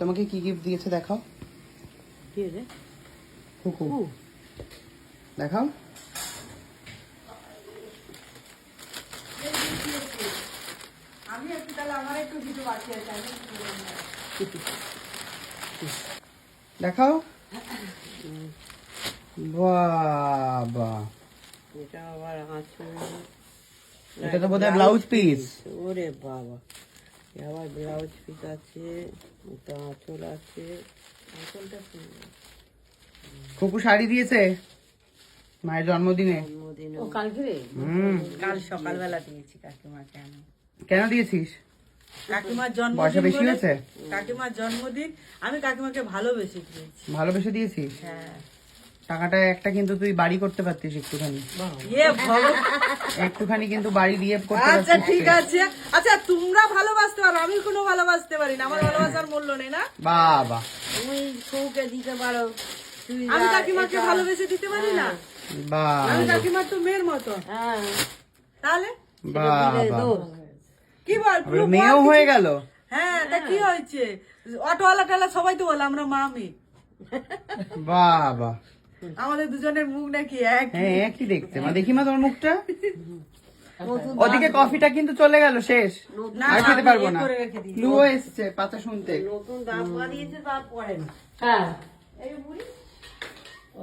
তোমাকে কি গিফট দিয়েছে দেখাও। কি রে কুকু দেখাও। আমি একটু তাহলে আমার একটু কিছু বাকি আছে আমি একটু করে নিই। দেখাও। বাবা। এটা আবার আঁচল এটা তো বোধহয় ব্লাউজ পিস ওরে বাবা। আবার ব্লাউজ পিস আছে আঁচল আছে। আঁচলটা শাড়ি দিয়েছে মায়ের জন্মদিনে? জন্মদিনে। ও কালকে রে? হুম। কাল সকালবেলা দিয়েছি কাকিমাকে আমি। কেন দিয়েছিস? কাকিমার পয়সা বেশি হয়েছে? কাকিমার জন্মদিন আমি কাকিমাকে ভালোবেসে দিয়েছি। ভালোবেসে দিয়েছিস? হ্যাঁ। টাকাটা একটা কিন্তু তুই বাড়ি করতে পারতিস একটুখানি। ইয়ে একটুখানি কিন্তু বাড়ি দিয়ে করতে আচ্ছা ঠিক আছে। আচ্ছা তোমরা ভালোবাসতে পারো আমি কোনো ভালোবাসতে পারি না আমার ভালোবাসার মূল্য নেই না। বাবা। তুমি সৌকে দিতে পারো তুই আমি কাকিমাকে ভালোবেসে দিতে পারি না? আমি কাকিমার তো মেয়ের মতো। হ্যাঁ। তাহলে? বাবা। কি বল মেয়েও হয়ে গেল। হ্যাঁ তা কি হয়েছে? অটোওয়ালা টালা সবাই তো বলে আমরা মামি বাবা। আমাদের দুজনের মুখ নাকি এক হ্যাঁ একই দেখতে। মা দেখি মা তোমার মুখটা? ওদিকে কফিটা কিন্তু চলে গেল শেষ। আর খেতে পারব না। করে লুও এসছে পাতা শুনতে। নতুন দাম বাড়িয়েছে তারপরে না। হ্যাঁ। এই বুড়ি। ও।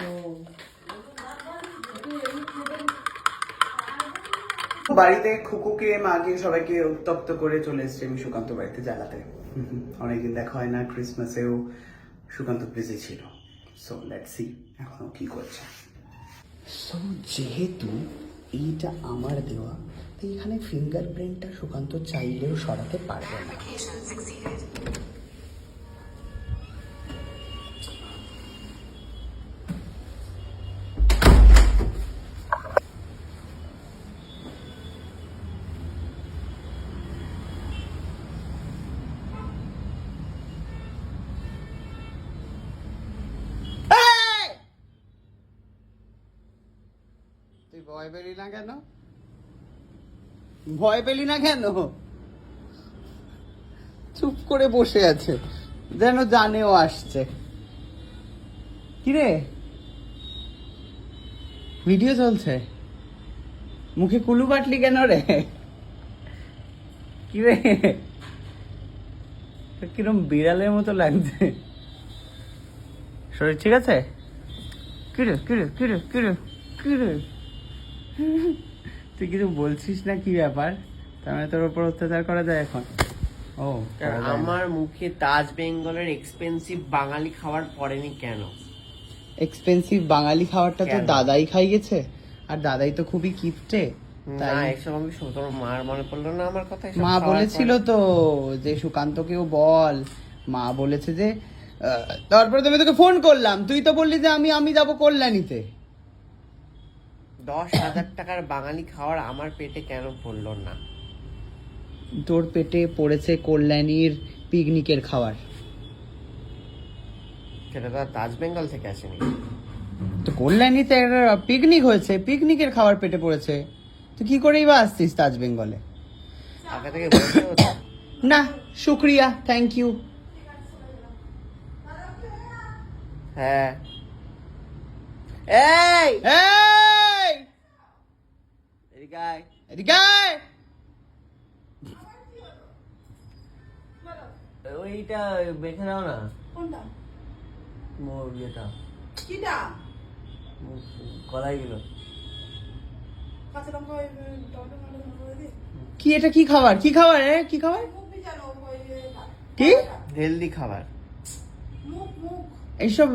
বাড়িতে খুকুকে মাকে সবাইকে উত্তপ্ত করে চলে এসছে আমি সুকান্ত বাড়িতে জ্বালাতে। অনেকদিন দেখা হয় না ক্রিসমাসেও সুকান্ত বিজি ছিল। সো লেট সি এখন কি করছে। সো যেহেতু এইটা আমার দেওয়া তো এখানে ফিঙ্গারপ্রিন্টটা সুকান্ত চাইলেও সরাতে পারবে না। তুই ভয় পেলি না কেন? ভয় পেলি না কেন? চুপ করে বসে আছে। যেন জানেও আসছে। কিরে? ভিডিও চলছে? মুখে কুলু বাটলি কেন রে? কিরে? কিরম বিড়ালের মতো লাগছে। শরীর ঠিক আছে? কিরে কিরে কিরে কিরে কিরে? তুই কিছু বলছিস না? কি ব্যাপার? তার মানে তোর উপর অত্যাচার করা যায় এখন? ও। আমার মুখে তাজ বেঙ্গলের এক্সপেন্সিভ বাঙালি খাবার পড়েনি কেন? এক্সপেন্সিভ বাঙালি খাবারটা তো? দাদাই খাইয়েছে আর দাদাই তো খুবই কিপটে না এসব আমি তোর মার মনে পড়ল না আমার কথা মা বলেছিল তো যে সুকান্তকেও বল। মা বলেছে যে আহ, তারপরে তুমি তোকে ফোন করলাম। তুই তো বললি যে আমি আমি যাব কল্যাণীতে। দশ হাজার টাকার বাঙালি খাওয়ার আমার পেটে কেন পড়ল না? তোর পেটে পড়েছে কল্যাণীর পিকনিকের খাবার। সেটা তো তাজ বেঙ্গল থেকে আসেনি। তো কল্যাণীতে একটা পিকনিক হয়েছে পিকনিকের খাবার পেটে পড়েছে। তুই কি করেই বা আসছিস তাজ বেঙ্গলে? আগে থেকে বলতে হতো। না শুক্রিয়া থ্যাংক ইউ হ্যাঁ। এই! এই! এদিকে আয়। এদিকে আয়। ওইটা বেছে নাও না কোনটা মোর ইয়েটা কিটা কলাই গুলো কি এটা কি খাবার কি খাবার এ কি খাবার কি হেলদি খাবার মুখ মুখ এইসব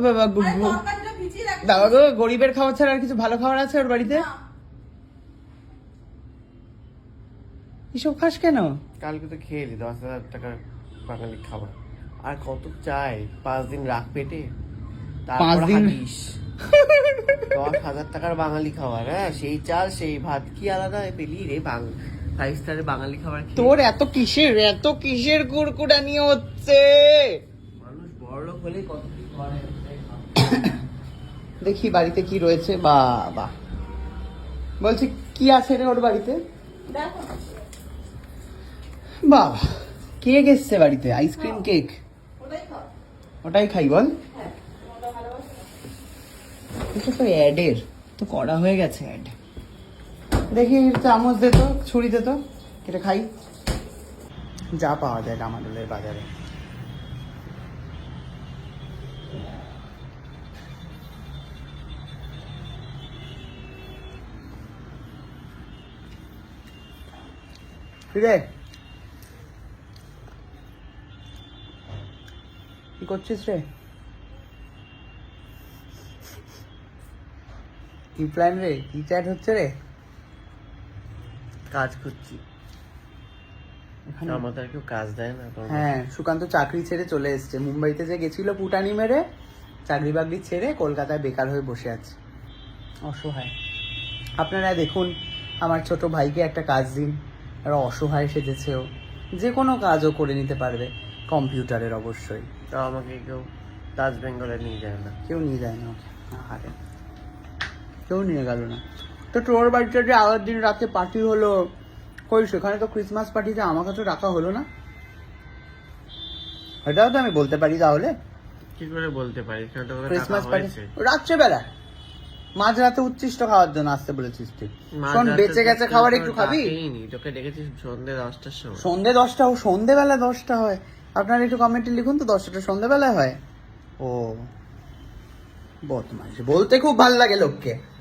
দাদা গরিবের খাবার ছাড়া আর কিছু ভালো খাবার আছে ওর বাড়িতে না, এসব খাস কেন? কালকে তো খেয়ে এলি দশ হাজার টাকার বাঙালি খাবার। আর কত চাই? পাঁচ দিন রাখ পেটে? পাঁচ দিন? দশ হাজার টাকার বাঙালি খাবার হ্যাঁ? সেই চাল সেই ভাত কি আলাদা পেলি রে ফাইভ স্টারের বাঙালি খাবার তোর এত কিসের এত কিসের কুড়কুড়ানি হচ্ছে? মানুষ বড় লোক হলে কত কি করে দেখি বাড়িতে কি রয়েছে বাবা বলছি কি আছে রে ওর বাড়িতে? দেখো। বাবা কেক এসছে বাড়িতে আইসক্রিম কেক। ওটাই খাই বল। এটা তো অ্যাডের তো করা হয়ে গেছে অ্যাড। দেখি চামচ দে তো ছুরি দে তো এটা খাই। যা পাওয়া যায় ডামাডোলের বাজারে। রে কি করছিস রে? কি প্ল্যান রে? কি চ্যাট হচ্ছে রে? কাজ করছি। আমাদের কেউ কাজ দেয় না হ্যাঁ সুকান্ত চাকরি ছেড়ে চলে এসেছে। মুম্বাইতে যে গেছিল পুটানি মেরে চাকরি বাকরি ছেড়ে কলকাতায় বেকার হয়ে বসে আছে। অসহায়। আপনারা দেখুন আমার ছোট ভাইকে একটা কাজ দিন। আর অসহায় সেজেছেও। যে কোনো কাজও করে নিতে পারবে কম্পিউটারের অবশ্যই। তো আমাকে কেউ তাজ বেঙ্গলে নিয়ে যায় না। কেউ নিয়ে যায় না কেউ নিয়ে গেল না। তো তোর বাড়িতে যে আগের দিন রাতে পার্টি হলো কই সেখানে তো ক্রিসমাস পার্টিতে আমাকে তো রাখা হলো না? এটাও তো আমি বলতে পারি তাহলে। কি করে বলতে পারি? ক্রিসমাস পার্টি রাত্রেবেলা মাঝরাতে উচ্ছিষ্ট খাওয়ার জন্য আসতে বলেছিস তুই। শোন বেঁচে গেছে খাবার একটু খাবি। তোকে ডেকেছিস সন্ধ্যে দশটার সময়। সন্ধে দশটা ও সন্ধেবেলা দশটা হয়। আপনারা একটু কমেন্টে লিখুন তো দশটা সন্ধ্যাবেলায় হয়। ও। বদমাইশ। বলতে খুব ভালো লাগে লোককে।